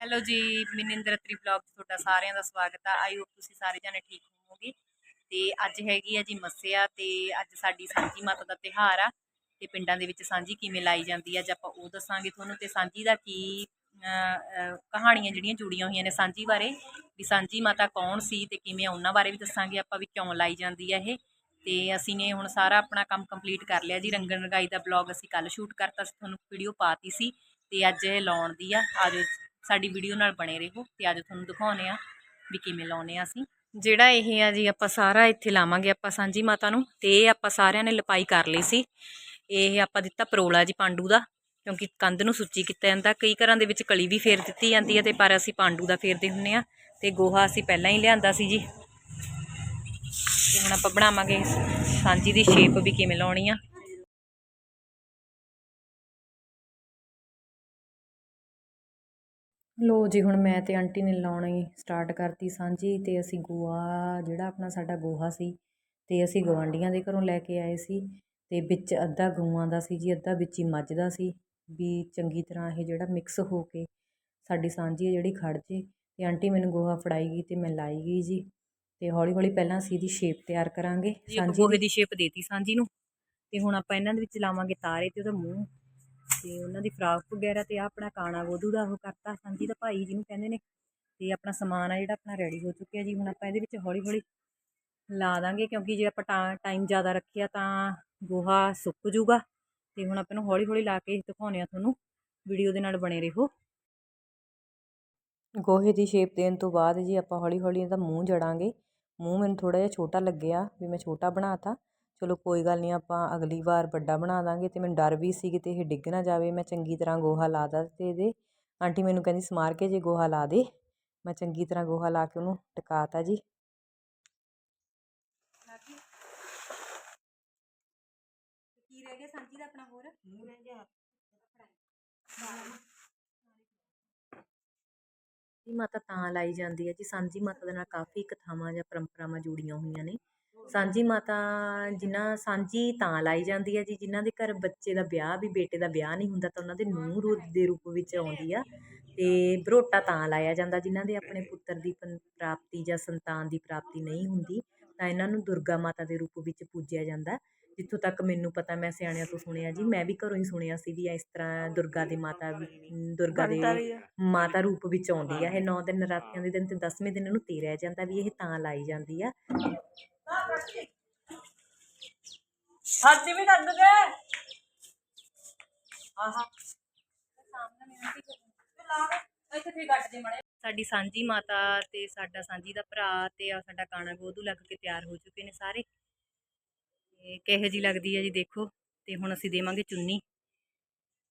Hello ਜੀ, Maninder Atri blog 'ਚ ਤੁਹਾਡਾ ਸਾਰਿਆਂ ਦਾ ਸਵਾਗਤ ਆ। ਆਈ ਹੋਪ ਤੁਸੀਂ ਸਾਰੇ ਜਾਣੇ ਠੀਕ ਹੋਵੋਗੇ। ਤੇ ਅੱਜ ਹੈਗੀ ਆ ਜੀ ਮੱਸਿਆ ਤੇ ਅੱਜ ਸਾਡੀ ਸਾਂਝੀ ਮਾਤਾ ਦਾ ਤਿਹਾਰ ਆ। ਤੇ ਪਿੰਡਾਂ ਦੇ ਵਿੱਚ ਸਾਂਝੀ ਕਿਵੇਂ ਲਾਈ ਜਾਂਦੀ ਆ, ਅੱਜ ਆਪਾਂ ਉਹ ਦੱਸਾਂਗੇ ਤੁਹਾਨੂੰ। ਤੇ ਸਾਂਝੀ ਦਾ ਕੀ ਕਹਾਣੀਆਂ ਜਿਹੜੀਆਂ ਜੁੜੀਆਂ ਹੋਈਆਂ ਨੇ ਸਾਂਝੀ ਬਾਰੇ। ਵੀ ਸਾਂਝੀ ਮਾਤਾ ਕੌਣ ਸੀ ਤੇ ਕਿਵੇਂ ਉਹਨਾਂ ਬਾਰੇ ਵੀ ਦੱਸਾਂਗੇ ਆਪਾਂ ਵੀ ਕਿਉਂ ਲਾਈ ਜਾਂਦੀ ਆ ਇਹ। ਤੇ ਅਸੀਂ ਨੇ ਹੁਣ ਸਾਰਾ ਆਪਣਾ ਕੰਮ ਕੰਪਲੀਟ ਕਰ ਲਿਆ ਜੀ। ਰੰਗਣ ਰੰਗਾਈ ਦਾ ਬਲੌਗ ਅਸੀਂ ਕੱਲ ਸ਼ੂਟ ਕਰਤਾ ਸੀ, ਤੁਹਾਨੂੰ ਵੀਡੀਓ ਪਾਤੀ ਸੀ। ਤੇ ਅੱਜ ਇਹ ਲਾਉਣ ਦੀ ਆ। ਆਜੋ ਸਾਡੀ ਵੀਡੀਓ ਨਾਲ ਬਣੇ ਰਹੋ ਤੇ ਅੱਜ ਤੁਹਾਨੂੰ ਦਿਖਾਉਨੇ ਆ ਵੀ ਕਿਵੇਂ ਲਾਉਨੇ ਆ ਅਸੀਂ। ਜਿਹੜਾ ਇਹ ਆ ਜੀ, ਆਪਾਂ ਸਾਰਾ ਇੱਥੇ ਲਾਵਾਂਗੇ ਆਪਾਂ ਸਾਂਝੀ ਮਾਤਾ ਨੂੰ ਤੇ ਇਹ ਆਪਾਂ ਸਾਰਿਆਂ ਨੇ ਲਪਾਈ ਕਰ ਲਈ ਸੀ। ਇਹ ਆਪਾਂ ਦਿੱਤਾ ਪਰੋਲਾ ਜੀ ਪਾਂਡੂ ਦਾ, ਕਿਉਂਕਿ ਕੰਧ ਨੂੰ ਸੁੱਚੀ ਕੀਤਾ ਜਾਂਦਾ। ਕਈ ਘਰਾਂ ਦੇ ਵਿੱਚ ਕਲੀ ਵੀ ਫੇਰ ਦਿੱਤੀ ਜਾਂਦੀ ਹੈ ਤੇ ਪਰ ਅਸੀਂ ਪਾਂਡੂ ਦਾ ਫੇਰਦੇ ਹੁੰਨੇ ਆ ਤੇ ਗੋਹਾ ਅਸੀਂ ਪਹਿਲਾਂ ਹੀ ਲਿਆਂਦਾ ਸੀ ਜੀ। ਤੇ ਹੁਣ ਆਪਾਂ ਬਣਾਵਾਂਗੇ ਸਾਂਝੀ ਦੀ ਸ਼ੇਪ ਵੀ ਕਿਵੇਂ ਲਾਉਣੀ ਆ। ਲੋ ਜੀ ਹੁਣ ਮੈਂ ਤੇ ਆਂਟੀ ਨੇ ਲਾਉਣੀ ਸਟਾਰਟ ਕਰਤੀ ਸਾਂਝੀ ਤੇ ਅਸੀਂ ਗੋਆ ਜਿਹੜਾ ਆਪਣਾ ਸਾਡਾ ਗੋਹਾ ਸੀ ਤੇ ਅਸੀਂ ਗਵਾਂਡੀਆਂ ਦੇ ਘਰੋਂ ਲੈ ਕੇ ਆਏ ਸੀ ਤੇ ਵਿੱਚ ਅੱਧਾ ਗਊਆਂ ਦਾ ਸੀ ਜੀ ਅੱਧਾ ਵਿੱਚ ਹੀ ਮੱਝ ਦਾ ਸੀ ਵੀ ਚੰਗੀ ਤਰ੍ਹਾਂ ਇਹ ਜਿਹੜਾ ਮਿਕਸ ਹੋ ਕੇ ਸਾਡੀ ਸਾਂਝੀ ਜਿਹੜੀ ਖੜ ਜੇ ਤੇ ਆਂਟੀ ਮੈਨੂੰ ਗੋਹਾ ਫੜਾਈ ਗਈ ਤੇ ਮੈਂ ਲਾਈ ਗਈ ਜੀ ਤੇ ਹੌਲੀ ਹੌਲੀ ਪਹਿਲਾਂ ਅਸੀਂ ਇਹਦੀ ਸ਼ੇਪ ਤਿਆਰ ਕਰਾਂਗੇ ਸਾਂਝੀ ਗੋਹੇ ਦੀ। ਸ਼ੇਪ ਦੇਤੀ ਸਾਂਝੀ ਨੂੰ ਤੇ ਹੁਣ ਆਪਾਂ ਇਹਨਾਂ ਦੇ ਵਿੱਚ ਲਾਵਾਂਗੇ ਤਾਰੇ ਤੇ ਉਹਦਾ ਮੂੰਹ ਤੇ ਉਹਨਾਂ ਦੀ ਫਰਾਕ ਵਗੈਰਾ ਤੇ ਆ ਆਪਣਾ ਕਾਣਾ ਗੋਦੂ ਦਾ ਉਹ ਕਰਤਾ ਸਾਂਝੀ ਦਾ ਭਾਈ ਜਿਹਨੂੰ ਕਹਿੰਦੇ ਨੇ ਤੇ ਆਪਣਾ ਸਮਾਨ ਆ ਜਿਹੜਾ ਆਪਣਾ ਰੈਡੀ ਹੋ ਚੁੱਕਿਆ ਜੀ, ਹੁਣ ਆਪਾਂ ਇਹਦੇ ਵਿੱਚ ਹੌਲੀ ਹੌਲੀ ਲਾ ਦਾਂਗੇ ਕਿਉਂਕਿ ਜੇ ਆਪਾਂ ਟਾਈਮ ਜ਼ਿਆਦਾ ਰੱਖਿਆ ਤਾਂ ਗੋਹਾ ਸੁੱਕ ਜੂਗਾ ਤੇ ਹੁਣ ਆਪਾਂ ਨੂੰ ਹੌਲੀ ਹੌਲੀ ਲਾ ਕੇ ਦਿਖਾਉਂਦੇ ਆ ਤੁਹਾਨੂੰ ਵੀਡੀਓ ਦੇ ਨਾਲ ਬਣੇ ਰਹੋ। ਗੋਹੇ ਦੀ ਸ਼ੇਪ ਦੇਣ ਤੋਂ ਬਾਅਦ ਜੀ ਆਪਾਂ ਹੌਲੀ ਹੌਲੀ ਇਹਦਾ ਮੂੰਹ ਜੜਾਂਗੇ, ਮੂੰਹ ਮੈਨੂੰ ਥੋੜਾ ਜਿਹਾ ਛੋਟਾ ਲੱਗਿਆ ਵੀ ਮੈਂ ਛੋਟਾ ਬਣਾਤਾ ਚਲੋ ਕੋਈ ਗੱਲ ਨਹੀਂ ਆਪਾਂ ਅਗਲੀ ਵਾਰ ਵੱਡਾ ਬਣਾ ਦਾਂਗੇ ਤੇ ਮੈਨੂੰ ਡਰ ਵੀ ਸੀ ਕਿਤੇ ਇਹ ਡਿੱਗ ਨਾ ਜਾਵੇ ਮੈਂ ਚੰਗੀ ਤਰ੍ਹਾਂ ਗੋਹਾ ਲਾ ਦਾ ਤੇ ਇਹਦੇ ਆਂਟੀ ਮੈਨੂੰ ਕਹਿੰਦੀ ਸਮਾਰ ਕੇ ਜੇ ਗੋਹਾ ਲਾ ਦੇ ਮੈਂ ਚੰਗੀ ਤਰ੍ਹਾਂ ਗੋਹਾ ਲਾ ਕੇ ਉਹਨੂੰ ਟਿਕਾਤਾ ਜੀ। ਕੀ ਰਹਿ ਗਿਆ ਸਾਂਝੀ ਦਾ ਆਪਣਾ ਹੋਰ? ਮੂੰਹ ਰਹਿ ਗਿਆ। ਸਾਂਝੀ ਮਾਤਾ ਤਾਂ ਲਾਈ ਜਾਂਦੀ ਹੈ ਜੀ ਸਾਂਝੀ ਮਾਤਾ ਦੇ ਨਾਲ ਕਾਫੀ ਕਥਾਵਾਂ ਜਾਂ ਪਰੰਪਰਾਵਾਂ ਜੁੜੀਆਂ ਹੋਈਆਂ ਨੇ। ਸਾਂਝੀ ਮਾਤਾ ਜਿਨ੍ਹਾਂ ਸਾਂਝੀ ਤਾਂ ਲਾਈ ਜਾਂਦੀ ਹੈ ਜੀ ਜਿਨ੍ਹਾਂ ਦੇ ਘਰ ਬੱਚੇ ਦਾ ਵਿਆਹ ਵੀ ਬੇਟੇ ਦਾ ਵਿਆਹ ਨਹੀਂ ਹੁੰਦਾ ਤਾਂ ਉਹਨਾਂ ਦੇ ਨੂੰਹ ਰੂਪ ਦੇ ਰੂਪ ਵਿੱਚ ਆਉਂਦੀ ਆ। ਤੇ ਬਰੋਟਾ ਤਾਂ ਲਾਇਆ ਜਾਂਦਾ ਜਿਨ੍ਹਾਂ ਦੇ ਆਪਣੇ ਪੁੱਤਰ ਦੀ ਪਨ- ਪ੍ਰਾਪਤੀ ਜਾਂ ਸੰਤਾਨ ਦੀ ਪ੍ਰਾਪਤੀ ਨਹੀਂ ਹੁੰਦੀ ਤਾਂ ਇਹਨਾਂ ਨੂੰ ਦੁਰਗਾ ਮਾਤਾ ਦੇ ਰੂਪ ਵਿੱਚ ਪੂਜਿਆ ਜਾਂਦਾ। ਜਿੱਥੋਂ ਤੱਕ ਮੈਨੂੰ ਪਤਾ ਮੈਂ ਸਿਆਣਿਆਂ ਤੋਂ ਸੁਣਿਆ ਜੀ ਮੈਂ ਵੀ ਘਰੋਂ ਹੀ ਸੁਣਿਆ ਸੀ ਵੀ ਇਸ ਤਰ੍ਹਾਂ ਦੁਰਗਾ ਦੀ ਮਾਤਾ ਦੁਰਗਾ ਦੇ ਮਾਤਾ ਰੂਪ ਵਿੱਚ ਆਉਂਦੀ ਆ। ਇਹ 9 ਦਿਨ ਨਰਾਤਿਆਂ ਦੇ ਦਿਨ ਤੇ 10ਵੇਂ ਦਿਨ ਇਹਨੂੰ ਤੇਰਿਆ ਜਾਂਦਾ ਵੀ ਇਹ ਤਾਂ ਲਾਈ ਜਾਂਦੀ ਆ। ਹੱਥ ਵੀ ਕੱਢ ਦੇ। ਆਹਾ। ਸਾਡੀ ਸਾਂਝੀ ਮਾਤਾ ਤੇ ਸਾਡਾ ਸਾਂਝੀ ਦਾ ਭਰਾ ਤੇ ਆ ਸਾਡਾ ਕਾਣਾ ਗੋਦੂ ਲੱਗ ਕੇ ਤਿਆਰ ਹੋ ਚੁੱਕੇ ਨੇ ਸਾਰੇ। ਤੇ ਕਿਹੋ ਜੀ ਲੱਗਦੀ ਹੈ ਜੀ ਦੇਖੋ ਤੇ ਹੁਣ ਅਸੀਂ ਦੇਵਾਂਗੇ ਚੁੰਨੀ।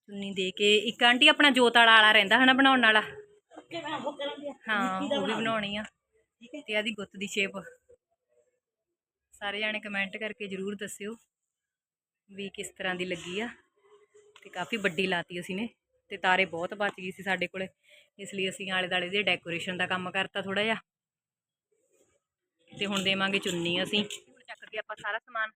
ਚੁੰਨੀ ਦੇ ਕੇ ਇੱਕ ਆਂਟੀ ਆਪਣਾ ਜੋਤ ਵਾਲਾ ਵਾਲਾ ਰਹਿੰਦਾ ਹਨਾ ਬਣਾਉਣ ਵਾਲਾ? ਹਾਂ ਉਹ ਵੀ ਬਣਾਉਣੀ? ਆ। ਤੇ ਆਦੀ ਗੁੱਤ ਦੀ ਸ਼ੇਪ ਸਾਰੇ ਜਾਣੇ ਕਮੈਂਟ ਕਰਕੇ ਜਰੂਰ ਦੱਸਿਓ ਵੀ ਕਿਸ ਤਰ੍ਹਾਂ ਦੀ ਲੱਗੀ ਆ ਤੇ ਕਾਫੀ ਵੱਡੀ ਲਾਤੀ ਅਸੀਂ ਨੇ ਤੇ ਤਾਰੇ ਬਹੁਤ ਬਚ ਗਈ ਸੀ ਸਾਡੇ ਕੋਲੇ, ਇਸ ਲਈ ਅਸੀਂ ਆਲੇ ਦਾਲੇ ਦੇ ਡੈਕੋਰੇਸ਼ਨ ਦਾ ਕੰਮ ਕਰਤਾ ਥੋੜਾ ਜਿਹਾ। ਤੇ ਹੁਣ ਦੇਵਾਂਗੇ ਚੁੰਨੀ ਅਸੀਂ। ਹੁਣ ਚੱਕ ਕੇ ਆਪਾਂ ਸਾਰਾ ਸਮਾਨ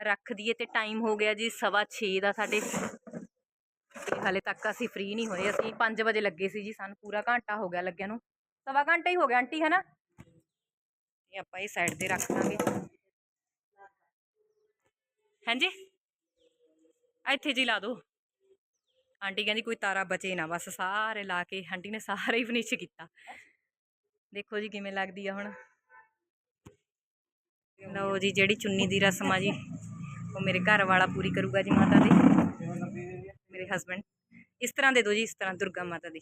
ਰੱਖ ਦਈਏ ਤੇ ਟਾਈਮ ਹੋ ਗਿਆ ਜੀ ਸਵਾ ਛੇ ਦਾ ਸਾਡੇ। ਤੇ ਹਾਲੇ ਤੱਕ ਅਸੀਂ ਫ੍ਰੀ ਨਹੀਂ ਹੋਏ, ਅਸੀਂ 5 ਵਜੇ ਲੱਗੇ ਸੀ ਜੀ, ਸਾਨੂੰ ਪੂਰਾ ਘੰਟਾ ਹੋ ਗਿਆ ਲੱਗਿਆ ਨੂੰ। ਸਵਾ ਘੰਟਾ ਹੀ ਹੋ ਗਿਆ ਆਂਟੀ ਹੈ ਨਾ ਇਹ ਆਪਾਂ ਇਹ ਸਾਈਡ ਤੇ ਰੱਖ ਦਾਂਗੇ। ਹਾਂਜੀ? ਇੱਥੇ ਜੀ ਲਾ ਦੋ। ਆਂਟੀ ਕਹਿੰਦੀ ਕੋਈ ਤਾਰਾ ਬਚੇ ਨਾ, ਬਸ ਸਾਰੇ ਲਾ ਕੇ ਆਂਟੀ ਨੇ ਸਾਰੇ ਹੀ ਫਿਨਿਸ਼ ਕੀਤਾ। ਦੇਖੋ ਜੀ ਕਿਵੇਂ ਲੱਗਦੀ ਆ ਹੁਣ। ਲਓ ਜੀ, ਜਿਹੜੀ ਚੁੰਨੀ ਦੀ ਰਸਮ ਆ ਜੀ, ਉਹ ਮੇਰੇ ਘਰ ਵਾਲਾ ਪੂਰੀ ਕਰੂਗਾ ਜੀ ਮਾਤਾ ਦੀ। ਮੇਰੇ ਹਸਬੰਡ ਇਸ ਤਰ੍ਹਾਂ ਦੇ ਦਿਓ ਜੀ, ਇਸ ਤਰ੍ਹਾਂ ਦੁਰਗਾ ਮਾਤਾ ਦੀ।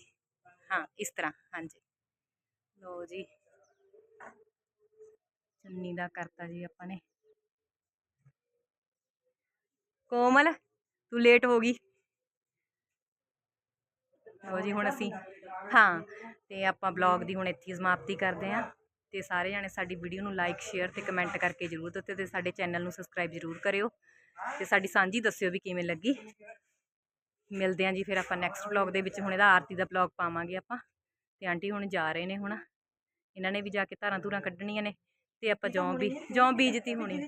ਹਾਂ, ਇਸ ਤਰ੍ਹਾਂ, ਹਾਂਜੀ। ਲਓ ਜੀ। ਚੁੰਨੀ ਦਾ ਕਰਤਾ ਜੀ ਆਪਾਂ ਨੇ। ਕੋਮਲ ਤੂੰ ਲੇਟ ਹੋ ਗਈ। ਲਓ ਜੀ ਹੁਣ ਅਸੀਂ ਹਾਂ ਤੇ ਆਪਾਂ ਬਲੌਗ ਦੀ ਹੁਣ ਇੱਥੇ ਸਮਾਪਤੀ ਕਰਦੇ ਹਾਂ। ਤੇ ਸਾਰੇ ਜਾਣੇ ਸਾਡੀ ਵੀਡੀਓ ਨੂੰ ਲਾਈਕ ਸ਼ੇਅਰ ਤੇ ਕਮੈਂਟ ਕਰਕੇ ਜਰੂਰ ਦੱਸਿਓ ਤੇ ਸਾਡੇ ਚੈਨਲ ਨੂੰ ਸਬਸਕ੍ਰਾਈਬ ਜਰੂਰ ਕਰਿਓ। ਤੇ ਸਾਡੀ ਸਾਂਝੀ ਦੱਸਿਓ ਵੀ ਕਿਵੇਂ ਲੱਗੀ। ਮਿਲਦੇ ਹਾਂ ਜੀ ਫਿਰ ਆਪਾਂ ਨੈਕਸਟ ਵਲੌਗ ਦੇ ਵਿੱਚ। ਹੁਣ ਇਹਦਾ ਆਰਤੀ ਦਾ ਵਲੌਗ ਪਾਵਾਂਗੇ ਆਪਾਂ। ਤੇ ਆਂਟੀ ਹੁਣ ਜਾ ਰਹੇ ਨੇ ਹੁਣ। ਇਹਨਾਂ ਨੇ ਵੀ ਜਾ ਕੇ ਧਾਰਾਂ ਧੂਰਾਂ ਕੱਢਣੀਆਂ ਨੇ। ਤੇ ਆਪਾਂ ਜੌਂ ਵੀ ਜੌਂ ਬੀਜਤੀ ਹੋਣੀ।